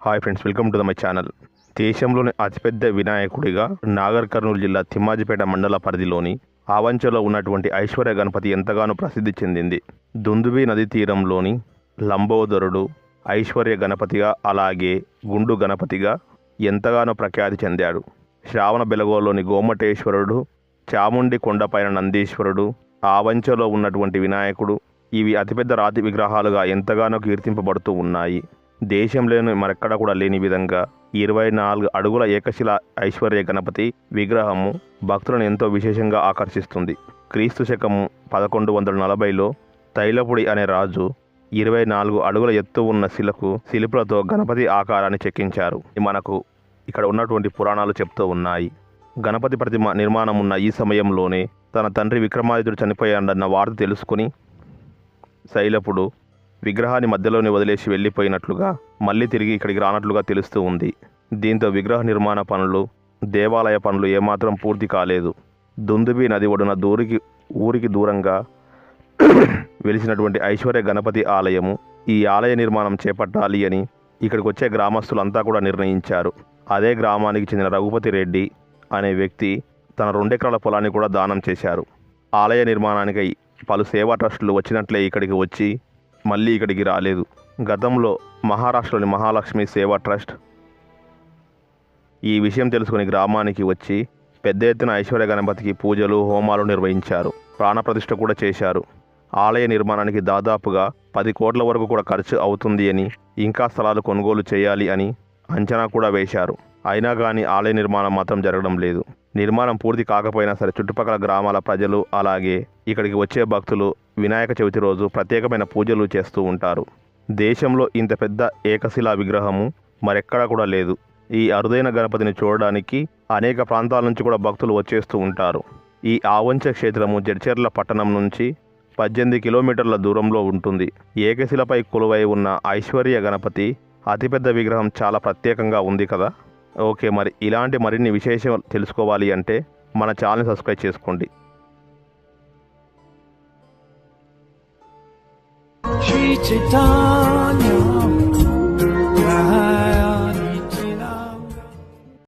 Hi friends welcome to the my channel దేశంలోని అతిపెద్ద వినాయకుడిగా నాగర్ కర్నూలు జిల్లా తిమ్మాజిపేట మండల పరిధిలోని ఆవంచలో ఉన్నటువంటి ఐశ్వర్య గణపతి ఎంతగానో ప్రసిద్ధి చెందింది. దుందుబి నది తీరంలోని లంబోదరుడు ఐశ్వర్య గణపతిగా అలాగే గుండు గణపతిగా ఎంతగానో ప్రఖ్యాతి చెందాడు. శ్రావణ బెలగోలోని గోమటేశ్వరుడు చాముండి కొండపైన నందీశ్వరుడు ఆవంచలో ఉన్నటువంటి వినాయకుడు ఇవి అతిపెద్ద రాతి విగ్రహాలుగా ఎంతగానో కీర్తింపబడుతూ ఉన్నాయి. దేశంలోని మరెక్కడ కూడా లేని విధంగా ఇరవై నాలుగు అడుగుల ఏకశిల ఐశ్వర్య గణపతి విగ్రహము భక్తులను ఎంతో విశేషంగా ఆకర్షిస్తుంది. క్రీస్తు శకము పదకొండు వందల నలభైలో తైలపుడి అనే రాజు ఇరవై నాలుగు అడుగుల ఎత్తు ఉన్న శిలకు శిల్పులతో గణపతి ఆకారాన్ని చెక్కించారు. మనకు ఇక్కడ ఉన్నటువంటి పురాణాలు చెప్తూ ఉన్నాయి. గణపతి ప్రతిమ నిర్మాణం ఉన్న ఈ సమయంలోనే తన తండ్రి విక్రమాదిత్యుడు చనిపోయాడన్న వార్త తెలుసుకుని శైలపుడు విగ్రహాన్ని మధ్యలోనే వదిలేసి వెళ్ళిపోయినట్లుగా మళ్ళీ తిరిగి ఇక్కడికి రానట్లుగా తెలుస్తూ ఉంది. దీంతో విగ్రహ నిర్మాణ పనులు దేవాలయ పనులు ఏమాత్రం పూర్తి కాలేదు. దుందుబి నది ఒడున దూరికి ఊరికి దూరంగా వెలిసినటువంటి ఐశ్వర్య గణపతి ఆలయము ఈ ఆలయ నిర్మాణం చేపట్టాలి అని ఇక్కడికి వచ్చే గ్రామస్తులంతా కూడా నిర్ణయించారు. అదే గ్రామానికి చెందిన రఘుపతి రెడ్డి అనే వ్యక్తి తన రెండెకరాల పొలాన్ని కూడా దానం చేశారు. ఆలయ నిర్మాణానికి పలు సేవా ట్రస్టులు వచ్చినట్లే ఇక్కడికి వచ్చి మళ్ళీ ఇక్కడికి రాలేదు. గతంలో మహారాష్ట్రలోని మహాలక్ష్మి సేవా ట్రస్ట్ ఈ విషయం తెలుసుకుని గ్రామానికి వచ్చి పెద్ద ఎత్తున ఐశ్వర్య గణపతికి పూజలు హోమాలు నిర్వహించారు. ప్రాణప్రతిష్ఠ కూడా చేశారు. ఆలయ నిర్మాణానికి దాదాపుగా పది కోట్ల వరకు కూడా ఖర్చు అవుతుంది అని ఇంకా స్థలాలు కొనుగోలు చేయాలి అని అంచనా కూడా వేశారు. అయినా కానీ ఆలయ నిర్మాణం మాత్రం జరగడం లేదు. నిర్మాణం పూర్తి కాకపోయినా సరే చుట్టుపక్కల గ్రామాల ప్రజలు అలాగే ఇక్కడికి వచ్చే భక్తులు వినాయక చవితి రోజు ప్రత్యేకమైన పూజలు చేస్తూ ఉంటారు. దేశంలో ఇంత పెద్ద ఏకశిలా విగ్రహము మరెక్కడా కూడా లేదు. ఈ అరుదైన గణపతిని చూడడానికి అనేక ప్రాంతాల నుంచి కూడా భక్తులు వచ్చేస్తూ ఉంటారు. ఈ ఆవంచ క్షేత్రము జడ్చెర్ల పట్టణం నుంచి పద్దెనిమిది కిలోమీటర్ల దూరంలో ఉంటుంది. ఏకశిలపై కొలువై ఉన్న ఐశ్వర్య గణపతి అతిపెద్ద విగ్రహం చాలా ప్రత్యేకంగా ఉంది కదా? ఓకే మరి ఇలాంటి మరిన్ని విశేషాలు తెలుసుకోవాలి అంటే మన ఛానల్ సబ్స్క్రైబ్ చేసుకోండి. 你知道。